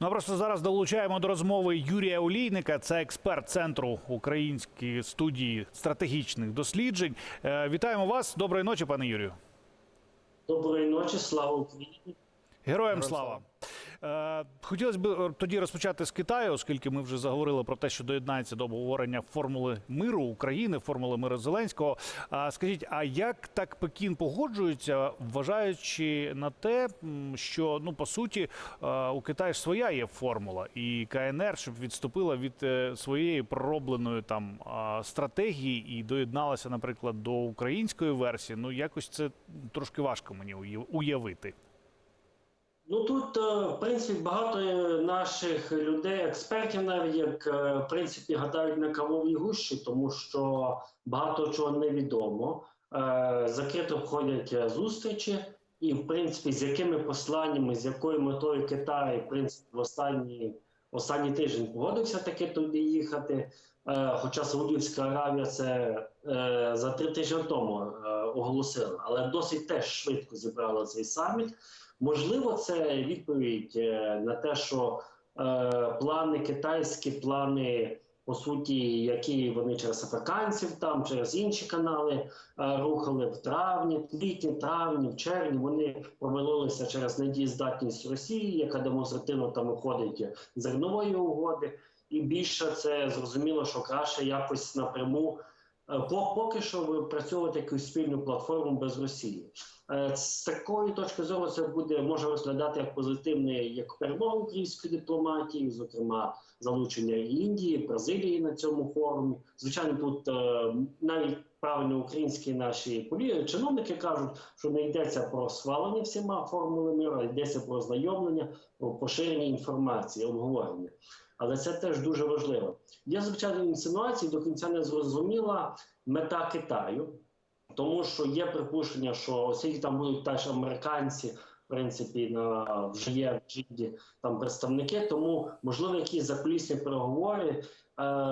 Ну а просто зараз долучаємо до розмови Юрія Олійника, це експерт центру української студії стратегічних досліджень. Е, Вітаємо вас. Доброї ночі, пане Юрію. Доброї ночі, слава Україні. Героям слава. Хотілося б е, тоді розпочати з Китаю, оскільки ми вже заговорили про те, що доєднається до обговорення формули миру України, формули миру Зеленського. Скажіть, а як так Пекін погоджується, вважаючи на те, що ну по суті е, у Китаї ж своя є формула, і КНР щоб відступила від е, своєї проробленої там стратегії і доєдналася, наприклад, до української версії. Ну якось це трошки важко мені уяв- уявити. Ну тут, е, в принципі, багато наших людей, експертів, навіть як е, в принципі гадають на кавовій гущі, тому що багато чого невідомо. Е, Закрито входять зустрічі, і в принципі, з якими посланнями, з якою метою Китай, в принципі, в останній останній тиждень погодився таки туди їхати. Е, Хоча Саудівська Аравія це е, за три тижні тому е, оголосила, але досить теж швидко зібрала цей саміт. Можливо, це відповідь на те, що плани китайські, плани, по суті, які вони через африканців, там через інші канали рухали в травні, квітні, травні, в червні. Вони провалилися через недієздатність Росії, яка демонстративно там виходить з зернової угоди. І більше це зрозуміло, що краще якось напряму. е, Поки що випрацьовувати якусь спільну платформу без Росії. Е, З такої точки зору це буде може розглядати як позитивний як перемога української дипломатії, зокрема залучення Індії, Бразилії на цьому форумі. Звичайно, тут е, навіть правильно українські наші чиновники кажуть, що не йдеться про схвалення всіма формули миру, а йдеться про ознайомлення, про поширення інформації, обговорення. Але це теж дуже важливо. Є звичайно інсинуації, до кінця не зрозуміла мета Китаю. Тому що є припущення, що оскільки там будуть теж американці, в принципі, на вже є в Джиді там представники, тому можливо якісь закулісні переговори е,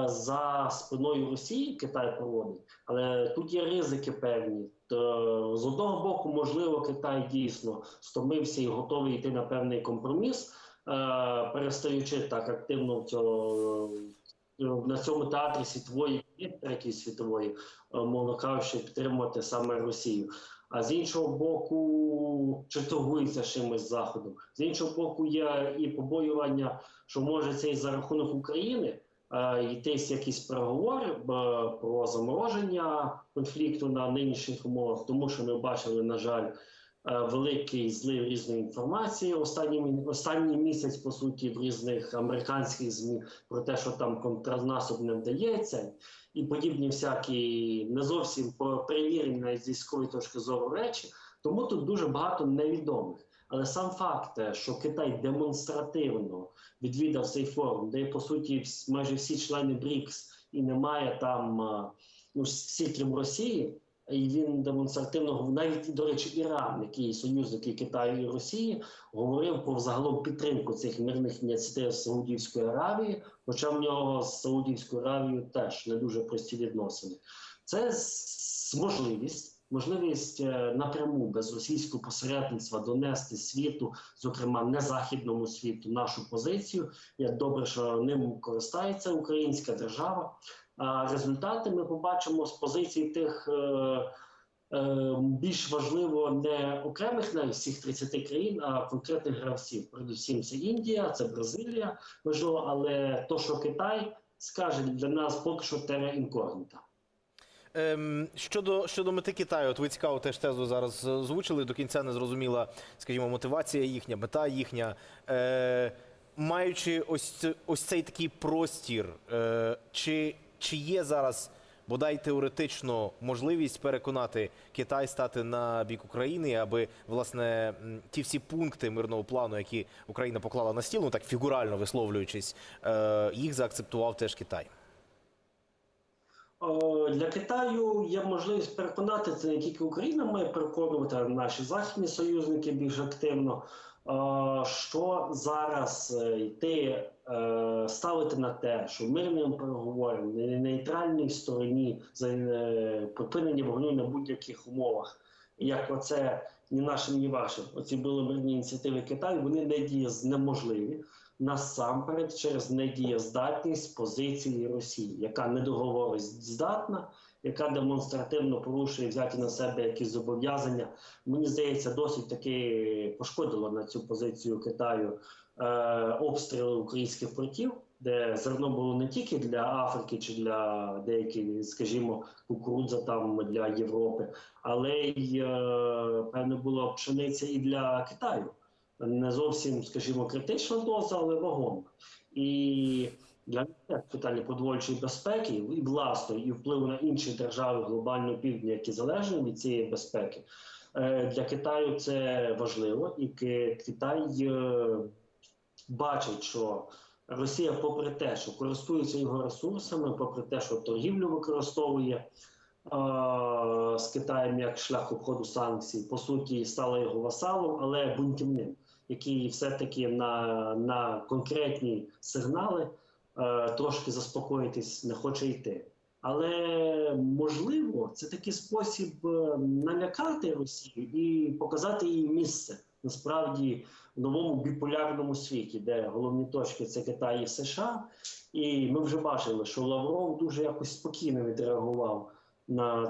за спиною Росії Китай проводить, але тут є ризики певні. То, з одного боку, можливо, Китай дійсно стомився і готовий йти на певний компроміс, перестаючи так активно в цього. На цьому театрі світової третьої світової е, мовно кажучи, підтримувати саме Росію. А з іншого боку, чи торгується чимось заходом. З іншого боку, є і побоювання, що може це і за рахунок України е, йтись якісь переговори е, про замороження конфлікту на нинішніх умовах, тому що ми бачили, на жаль. Е, Великий злив різної інформації останній останній місяць, по суті, в різних американських змі про те, що там контрнаступ не вдається, і подібні всякі не зовсім перевірені навіть з військової точки зору речі. Тому тут дуже багато невідомих. Але сам факт, що Китай демонстративно відвідав цей форум, де по суті майже всі члени БРІКС і немає там а, ну всі крім Росії. І він демонстративно навіть до речі, Іран, який союзник і Китаю і Росії, говорив про взагалом підтримку цих мирних ініціатив Саудівської Аравії, хоча в нього з Саудівською Аравією теж не дуже прості відносини. Це можливість, можливість е, напряму без російського посередництва донести світу, зокрема не західному світу, нашу позицію. Як добре, що ним користається українська держава. А результати ми побачимо з позиції тих. Е, е, більш важливо не окремих навіть всіх 30 країн, а конкретних гравців. Передусім, це Індія, це Бразилія, важливо, але то, що Китай скаже для нас поки що тера інкогніта. Ем, щодо, щодо мети Китаю, от ви цікаву теж тезу зараз озвучили. До кінця не зрозуміла, скажімо, мотивація їхня, мета їхня. Е, маючи ось, ось цей такий простір, е, чи, чи є зараз бодай теоретично можливість переконати Китай стати на бік України, аби власне ті всі пункти мирного плану, які Україна поклала на стіл, ну так фігурально висловлюючись, е, їх заакцептував теж Китай. О, Для Китаю є можливість переконати це не тільки Україна має переконувати, а наші західні союзники більш активно. е, Що зараз е, йти е, ставити на те, що мирним переговорам на нейтральній стороні за е, припинення вогню на будь-яких умовах, як оце ні нашим, ні вашим, оці були мирні ініціативи Китаю, вони не діє неможливі. Насамперед через недієздатність позиції Росії, яка недоговороздатна, яка демонстративно порушує взяті на себе якісь зобов'язання. Мені здається, досить таки пошкодило на цю позицію Китаю е, обстріли українських портів, де зерно було не тільки для Африки чи для деяких, скажімо, кукурудза там для Європи, але й е, певно було пшениця і для Китаю. Не зовсім, скажімо, критична доза, але вагома. І для питання продовольчої безпеки і власної, і впливу на інші держави глобального півдня, які залежні від цієї безпеки, е, для Китаю це важливо, і Китай е, бачить, що Росія, попри те, що користується його ресурсами, попри те, що торгівлю використовує е, з Китаєм як шлях обходу санкцій, по суті, стала його васалом, але бунтівним, який все-таки на, на конкретні сигнали е, трошки заспокоїтись не хоче йти. Але можливо, це такий спосіб е, налякати Росію і показати їй місце насправді в новому біполярному світі, де головні точки це Китай і США. І ми вже бачили, що Лавров дуже якось спокійно відреагував на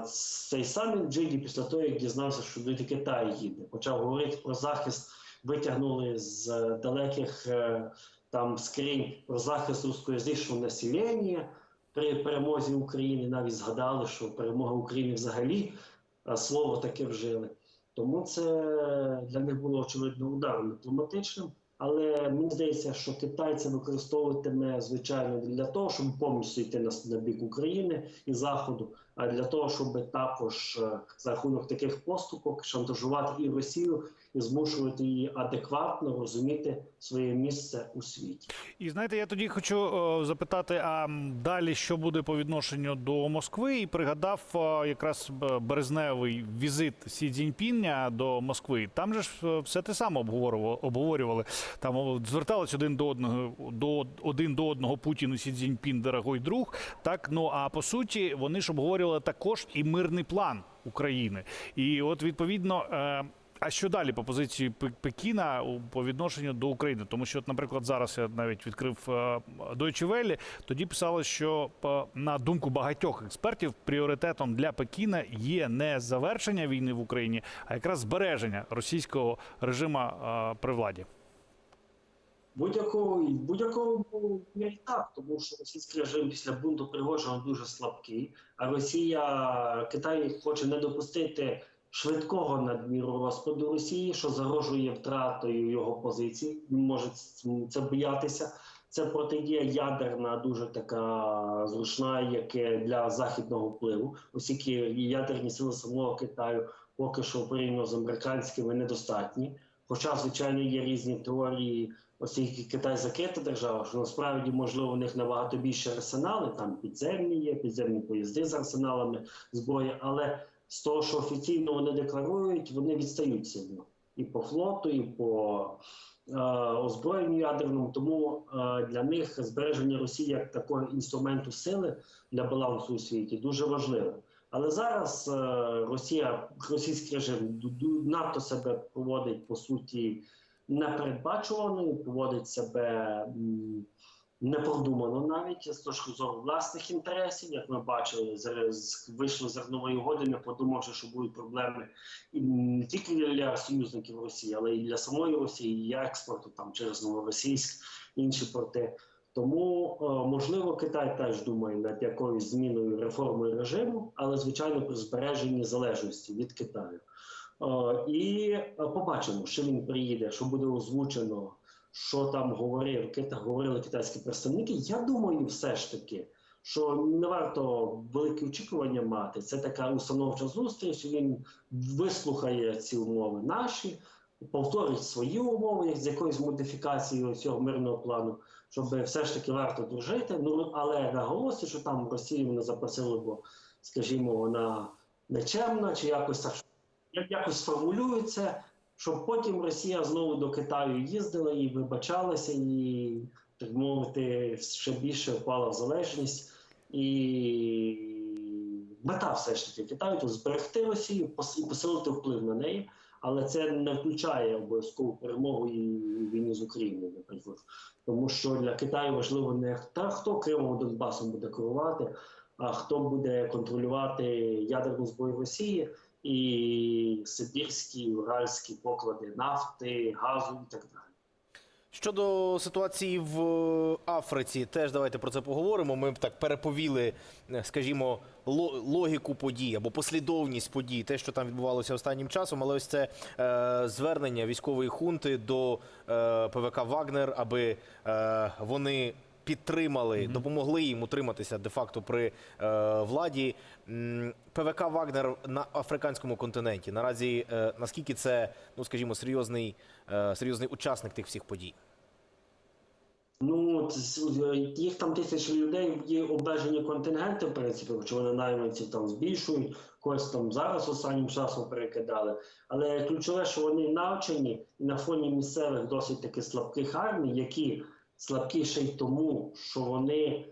цей саміт Джиді після того, як дізнався, що до Китай їде. Почав говорити про захист, витягнули з е, далеких е, там скринь про захист рускоязичного населення при перемозі України. Навіть згадали, що перемога України взагалі е, слово таке вжили. Тому це для них було очевидно ударом дипломатичним. Але мені здається, що Китай це використовуватиме звичайно для того, щоб повністю йти на, бік України і Заходу, для того, щоб також е, за рахунок таких поступок шантажувати і Росію і змушувати її адекватно розуміти своє місце у світі. І знаєте, я тоді хочу е, запитати, а далі що буде по відношенню до Москви? І пригадав е, якраз березневий візит Сі Цзіньпіня до Москви. Там же ж все те саме обговорювали. Там звертались один до одного до один до одного Путін і Сі Цзіньпін, дорогой друг. Так ну а по суті, вони ж обговорювали також і мирний план України. І от відповідно. Е, а що далі по позиції Пе- Пекіна по відношенню до України? Тому що, от, наприклад, зараз я навіть відкрив е, Deutsche Welle, тоді писали, що е, на думку багатьох експертів пріоритетом для Пекіна є не завершення війни в Україні, а якраз збереження російського режиму при владі. Будь-якого будь-якого є і так, тому що російський режим після бунту Пригожина дуже слабкий. А Росія Китай хоче не допустити швидкого надміру розпаду Росії, що загрожує втратою його позицій. Він може це боятися. Це протидія ядерна, дуже така зручна, як для західного впливу. Оскільки ядерні сили самого Китаю поки що порівняно з американськими недостатні. Хоча, звичайно, є різні теорії, оскільки Китай закрита держава, що насправді можливо у них набагато більше арсенали, там підземні є, підземні поїзди з арсеналами зброї, але з того, що офіційно вони декларують, вони відстають сильно і по флоту, і по е, озброєнню ядерному. Тому е, для них збереження Росії як такого інструменту сили для балансу у світі дуже важливе. Але зараз е, Росія, російський режим надто себе поводить по суті непередбачувано, поводить себе непродумано навіть з точки зору власних інтересів. Як ми бачили, зараз вийшли з зернової угоди, не подумавши, що будуть проблеми і не тільки для союзників Росії, але і для самої Росії, і експорту там через Новоросійськ, інші порти. Тому е, можливо Китай теж думає над якоюсь зміною реформою режиму, але звичайно при збереженні залежності від Китаю. Е, І е, побачимо, що він приїде, що буде озвучено, що там говорив говорили китайські представники. Я думаю, все ж таки, що не варто великі очікування мати. Це така установча зустріч. Він вислухає ці умови наші, повторить свої умови з якоюсь модифікацією цього мирного плану, щоб все ж таки варто дружити. Ну але наголосить, що там Росію не запросили, бо, скажімо, вона нечемна чи якось так якось сформулюється, щоб потім Росія знову до Китаю їздила і вибачалася, і так мовити, ще більше впала в залежність. І мета все ж таки Китаю то зберегти Росію, і посилити вплив на неї. Але це не включає обов'язкову перемогу і війну з Україною, наприклад. Тому що для Китаю важливо не та хто Кримом Донбасом буде керувати, а хто буде контролювати ядерну зброю Росії і сибірські, уральські поклади нафти, газу і так далі. Щодо ситуації в Африці, теж давайте про це поговоримо. Ми так переповіли, е, скажімо, ло- логіку подій або послідовність подій, те, що там відбувалося останнім часом. Але ось це е, звернення військової хунти до е, ПВК Вагнер, аби е, вони. Підтримали, допомогли їм утриматися де-факто при е, владі. ПВК Вагнер на африканському континенті. Наразі е, наскільки це, ну скажімо, серйозний, е, серйозний учасник тих всіх подій? Ну, їх там тисячі людей, є обмежені контингенти, в принципі, чи вони найманців там збільшують, когось там зараз останнім часом перекидали. Але ключове, що вони навчені і на фоні місцевих досить таки слабких армій, які слабкі ще й тому, що вони е,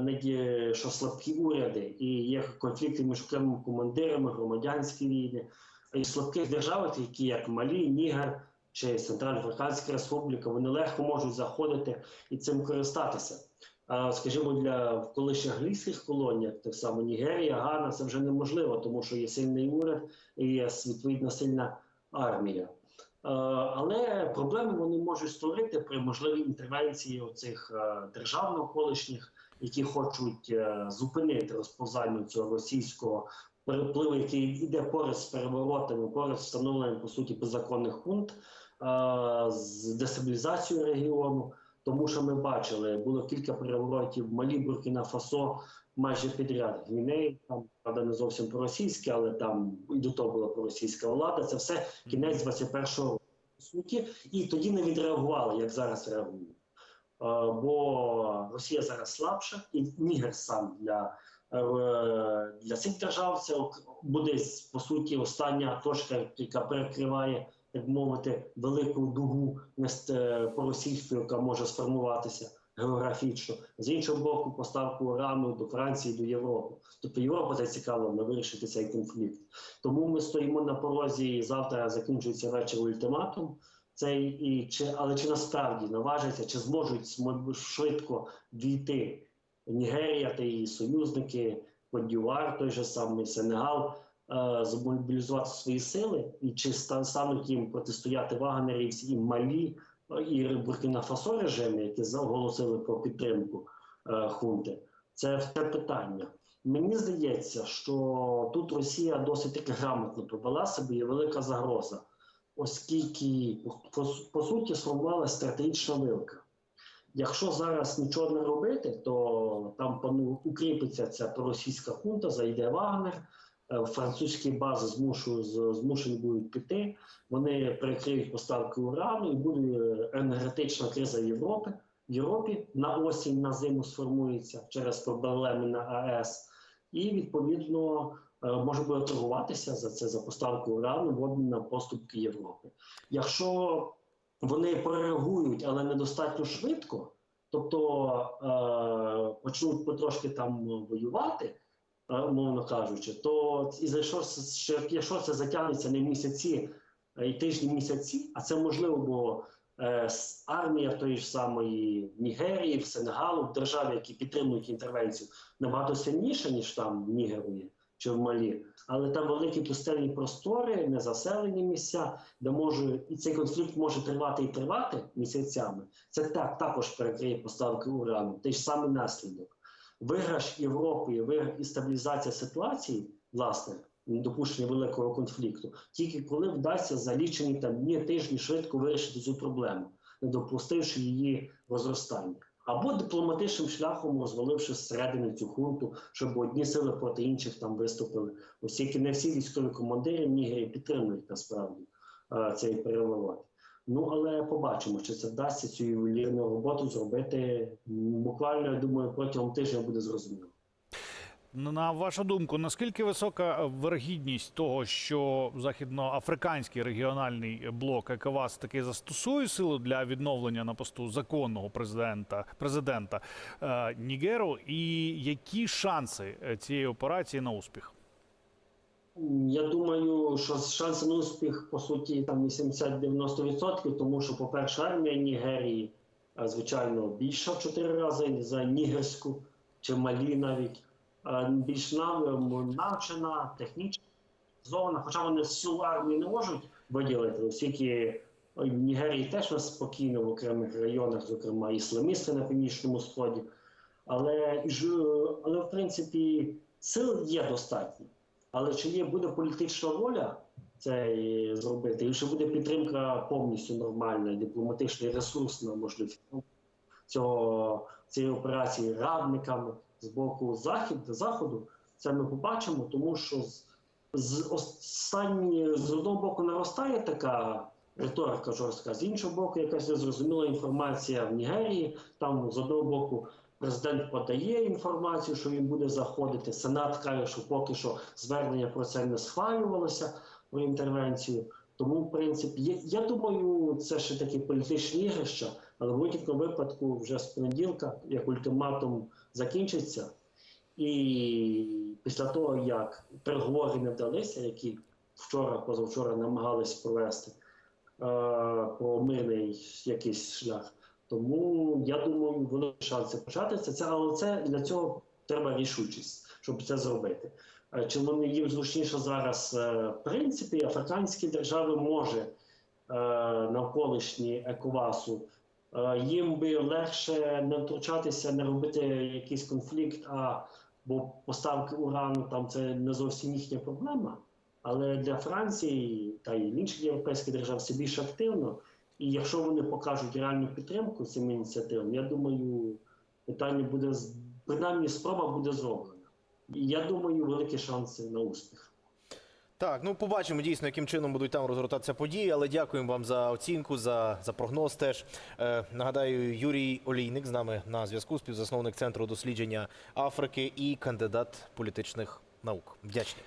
не що слабкі уряди, і є конфлікти між окремими командирами, громадянські війни, і слабких державах, які як Малі, Нігер чи Центральноафриканська Республіка, вони легко можуть заходити і цим користатися. А, скажімо, для колишніх англійських колоній, як так само Нігерія, Гана, це вже неможливо, тому що є сильний уряд і є відповідно сильна армія. Е, Але проблеми вони можуть створити при можливій інтервенції оцих державних держав навколишніх, які хочуть е, зупинити розповзання цього російського перепливу, який йде поряд з переворотами, поряд з встановленням по суті беззаконних хунт, е, з дестабілізацією регіону. Тому що ми бачили, було кілька переворотів Малі, Буркіна Фасо майже підряд. Гвінеї, там правда не зовсім проросійське, але там і до того була проросійська влада. Це все кінець 21-го року, суті, і тоді не відреагували, як зараз реагують. Бо Росія зараз слабша, і Нігер сам для, е, для цих держав це буде по суті остання точка, яка перекриває, так мовити, велику дугу по російську, яка може сформуватися географічно. З іншого боку, поставку урану до Франції, до Європи. Тобто Європа зацікавлена вирішити цей конфлікт. Тому ми стоїмо на порозі. і Завтра закінчується вечір ультиматум. Цей і чи але чи насправді наважаться, чи зможуть швидко війти Нігерія та її союзники, Кодюар, той же самий Сенегал, е, змобілізувати свої сили, і чи ста- стануть їм протистояти вагнерівці і Малі е, і Буркіна Фасо режими, які заголосили про підтримку е, хунти. Це те питання. Мені здається, що тут Росія досить грамотно повела себе, є велика загроза, оскільки по, по суті сформувалася стратегічна вилка. Якщо зараз нічого не робити, то там укріпиться ця проросійська хунта, зайде Вагнер, е, французькі бази змушують, з- змушені будуть піти, вони перекриють поставки урану і буде е, енергетична криза Європи. В Європі на осінь на зиму сформується через проблеми на АЕС, і відповідно е, може буде торгуватися за це за поставку урану в обмін на поступки Європи. Якщо вони прореагують, але недостатньо швидко, тобто е, почнуть потрошки там воювати, е, умовно кажучи, то і якщо, це- ще- якщо це затягнеться не місяці е, і тижні місяці, а це можливо, бо е, армія тої ж самої Нігерії, в Сенегалу, в державі, які підтримують інтервенцію, набагато сильніша, ніж там в Нігеру чи в Малі. Але там великі пустельні простори, незаселені місця, де може і цей конфлікт може тривати і тривати місяцями. Це так також перекриє поставки урану. Той ж самий наслідок. Виграш Європи, виграш і стабілізація ситуації, власне, допущення великого конфлікту, тільки коли вдасться за лічені там дні тижні швидко вирішити цю проблему, не допустивши її розростання. Або дипломатичним шляхом розваливши зсередини цю хунту, щоб одні сили проти інших там виступили. Оскільки не всі військові командири в Нігері підтримують насправді е, цей переворот. Ну але побачимо, чи це вдасться цю ювелірну роботу зробити буквально, я думаю, протягом тижня буде зрозуміло. На вашу думку, наскільки висока вирогідність того, що західноафриканський регіональний блок ЕКОВАС таки застосує силу для відновлення на посту законного президента президента е, Нігеру, і які шанси е, цієї операції на успіх? Я думаю, що шанси на успіх по суті там 80-90%, тому що, по-перше, армія Нігерії, е, звичайно, більша в 4 рази за нігерську чи малі навіть е, більш нав- навчена, технічно зована, хоча вони всю армію не можуть виділити, оскільки в Нігерії теж нас спокійно в окремих районах, зокрема ісламісти на північному сході. Але, але в принципі сил є достатньо. Але чи є буде політична воля це зробити, і чи буде підтримка повністю нормальна, дипломатична і ресурсна можливість цього цієї операції радниками з боку захід, заходу, це ми побачимо, тому що з, з останні з одного боку наростає така риторика жорстка, з іншого боку, якась незрозуміла інформація в Нігерії. Там з одного боку президент подає інформацію, що він буде заходити. Сенат каже, що поки що звернення про це не схвалювалося про інтервенцію. Тому, в принципі, я, я думаю, це ще такі політичні ігрища, але в будь-якому випадку вже з понеділка, як ультиматум закінчиться, і після того, як переговори не вдалися, які вчора, позавчора намагались провести е, про мирний якийсь шлях. Тому я думаю, великі шанси початися. Це але це для цього треба рішучість, щоб це зробити. Е, Чи вони їм зручніше зараз, е, в принципі, африканські держави може е, навколишні ековасу. Їм би легше не втручатися, не робити якийсь конфлікт, а бо поставки урану там це не зовсім їхня проблема. Але для Франції та й інших європейських держав це більш активно. І якщо вони покажуть реальну підтримку цим ініціативам, я думаю, питання буде принаймні спроба буде зроблена. І я думаю, великі шанси на успіх. Так, ну побачимо дійсно, яким чином будуть там розгортатися події. Але дякуємо вам за оцінку, за, за прогноз. Теж е, нагадаю, Юрій Олійник з нами на зв'язку, співзасновник центру дослідження Африки і кандидат політичних наук. Вдячний.